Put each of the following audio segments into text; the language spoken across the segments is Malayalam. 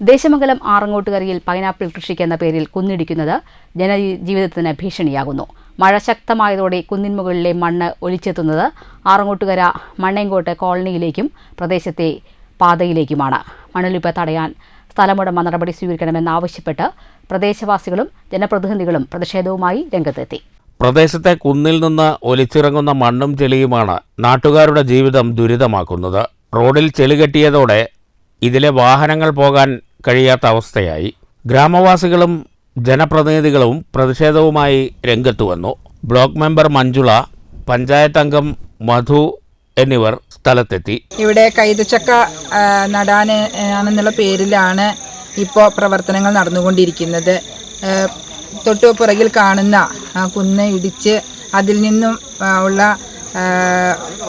ദേശമംഗലം ആറങ്ങോട്ടുകരയിൽ പൈനാപ്പിൾ കൃഷിക്ക് എന്ന പേരിൽ കുന്നിടിക്കുന്നത് ജനജീവിതത്തിന് ഭീഷണിയാകുന്നു. മഴ ശക്തമായതോടെ കുന്നിൻ മുകളിലെ മണ്ണ് ഒലിച്ചെത്തുന്നത് ആറങ്ങോട്ടുകര മണ്ണേങ്കോട്ട് കോളനിയിലേക്കും പ്രദേശത്തെ പാതയിലേക്കുമാണ്. മണലിപ്പ് തടയാൻ സ്ഥലമുടമ നടപടി സ്വീകരിക്കണമെന്നാവശ്യപ്പെട്ട് പ്രദേശവാസികളും ജനപ്രതിനിധികളും പ്രതിഷേധവുമായി രംഗത്തെത്തി. പ്രദേശത്തെ കുന്നിൽ നിന്ന് ഒലിച്ചിറങ്ങുന്ന മണ്ണും ചെളിയുമാണ് നാട്ടുകാരുടെ ജീവിതം ദുരിതമാക്കുന്നത്. റോഡിൽ ചെളി കെട്ടിയതോടെ ഇതിലെ വാഹനങ്ങൾ പോകാൻ കഴിയാത്ത അവസ്ഥയായി. ഗ്രാമവാസികളും ജനപ്രതിനിധികളും പ്രതിഷേധവുമായി രംഗത്തു വന്നു. ബ്ലോക്ക് മെമ്പർ മഞ്ജുള പഞ്ചായത്ത് അംഗം മധു എന്നിവർ സ്ഥലത്തെത്തി. ഇവിടെ കൈതച്ചക്ക നടാൻ ആണെന്നുള്ള പേരിലാണ് ഇപ്പോൾ പ്രവർത്തനങ്ങൾ നടന്നുകൊണ്ടിരിക്കുന്നത്. തൊട്ടു പുറകിൽ കാണുന്ന കുന്ന് ഇടിച്ച് അതിൽ നിന്നും ഉള്ള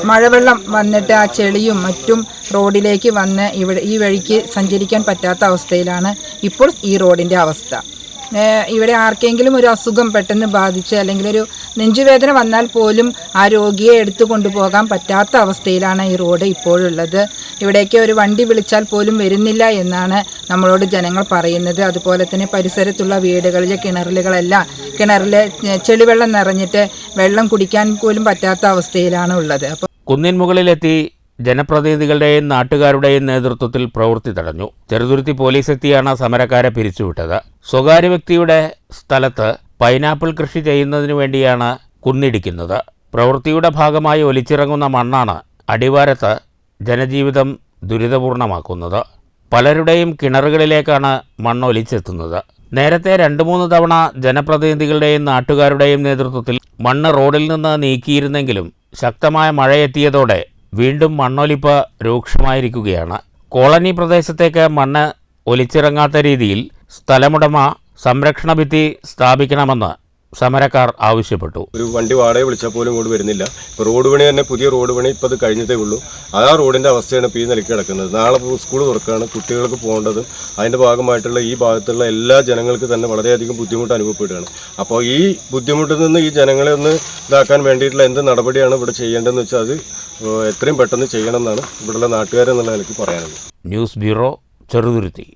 മഴവെള്ളം വന്നിട്ട് ആ ചെളിയും മറ്റും റോഡിലേക്ക് വന്ന് ഇവിടെ ഈ വഴിക്ക് സഞ്ചരിക്കാൻ പറ്റാത്ത അവസ്ഥയിലാണ് ഇപ്പോൾ ഈ റോഡിന്റെ അവസ്ഥ. ഇവിടെ ആർക്കെങ്കിലും ഒരു അസുഖം പെട്ടെന്ന് ബാധിച്ച് അല്ലെങ്കിൽ ഒരു നെഞ്ചുവേദന വന്നാൽ പോലും ആ രോഗിയെ എടുത്തു കൊണ്ടുപോകാൻ പറ്റാത്ത അവസ്ഥയിലാണ് ഈ റോഡ് ഇപ്പോഴുള്ളത്. ഇവിടേക്ക് ഒരു വണ്ടി വിളിച്ചാൽ പോലും വരുന്നില്ല എന്നാണ് നമ്മളോട് ജനങ്ങൾ പറയുന്നത്. അതുപോലെ തന്നെ പരിസരത്തുള്ള വീടുകളിലെ കിണറുകളെല്ലാം കിണറിലെ ചെളിവെള്ളം നിറഞ്ഞിട്ട് വെള്ളം കുടിക്കാൻ പോലും പറ്റാത്ത അവസ്ഥയിലാണ് ഉള്ളത്. അപ്പോൾ കുന്നിൻ മുകളിലെത്തി ജനപ്രതിനിധികളുടെയും നാട്ടുകാരുടെയും നേതൃത്വത്തിൽ പ്രവൃത്തി തടഞ്ഞു. ചെറുതുരുത്തി പോലീസ് എത്തിയാണ് സമരക്കാരെ പിരിച്ചുവിട്ടത്. സ്വകാര്യ വ്യക്തിയുടെ സ്ഥലത്ത് പൈനാപ്പിൾ കൃഷി ചെയ്യുന്നതിനു വേണ്ടിയാണ് കുന്നിടിക്കുന്നത്. പ്രവൃത്തിയുടെ ഭാഗമായി ഒലിച്ചിറങ്ങുന്ന മണ്ണാണ് അടിവാരത്ത് ജനജീവിതം ദുരിതപൂർണമാക്കുന്നത്. പലരുടെയും കിണറുകളിലേക്കാണ് മണ്ണ് ഒലിച്ചെത്തുന്നത്. നേരത്തെ രണ്ട് മൂന്ന് തവണ ജനപ്രതിനിധികളുടെയും നാട്ടുകാരുടെയും നേതൃത്വത്തിൽ മണ്ണ് റോഡിൽ നിന്ന് നീക്കിയിരുന്നെങ്കിലും ശക്തമായ മഴയെത്തിയതോടെ വീണ്ടും മണ്ണൊലിപ്പ് രൂക്ഷമായിരിക്കുകയാണ്. കോളനി പ്രദേശത്തേക്ക് മണ്ണ് ഒലിച്ചിറങ്ങാത്ത രീതിയിൽ സ്ഥലമുടമ സംരക്ഷണ ഭിത്തി സ്ഥാപിക്കണമെന്ന് സമരക്കാർ ആവശ്യപ്പെട്ടു. ഒരു വണ്ടി വാടക വിളിച്ചാൽ പോലും ഇങ്ങോട്ട് വരുന്നില്ല. ഇപ്പോൾ റോഡ് പണി തന്നെ പുതിയ റോഡ് പണി ഇപ്പോൾ അത് കഴിഞ്ഞതേ ഉള്ളൂ. ആ റോഡിന്റെ അവസ്ഥയാണ് ഇപ്പോൾ ഈ നിലയ്ക്ക് കിടക്കുന്നത്. നാളെ സ്കൂൾ തുറക്കുകയാണ് കുട്ടികൾക്ക് പോകേണ്ടത്. അതിന്റെ ഭാഗമായിട്ടുള്ള ഈ ഭാഗത്തുള്ള എല്ലാ ജനങ്ങൾക്ക് തന്നെ വളരെയധികം ബുദ്ധിമുട്ട് അനുഭവപ്പെടുകയാണ്. അപ്പോൾ ഈ ബുദ്ധിമുട്ടിൽ നിന്ന് ഈ ജനങ്ങളെ ഒന്ന് ഇതാക്കാൻ വേണ്ടിയിട്ടുള്ള എന്ത് നടപടിയാണ് ഇവിടെ ചെയ്യേണ്ടതെന്ന് വെച്ചാൽ അത് എത്രയും പെട്ടെന്ന് ചെയ്യണമെന്നാണ് ഇവിടെയുള്ള നാട്ടുകാരെന്നുള്ള നിലയ്ക്ക് പറയാനുള്ളത്. News bureau Cheruthuruthy.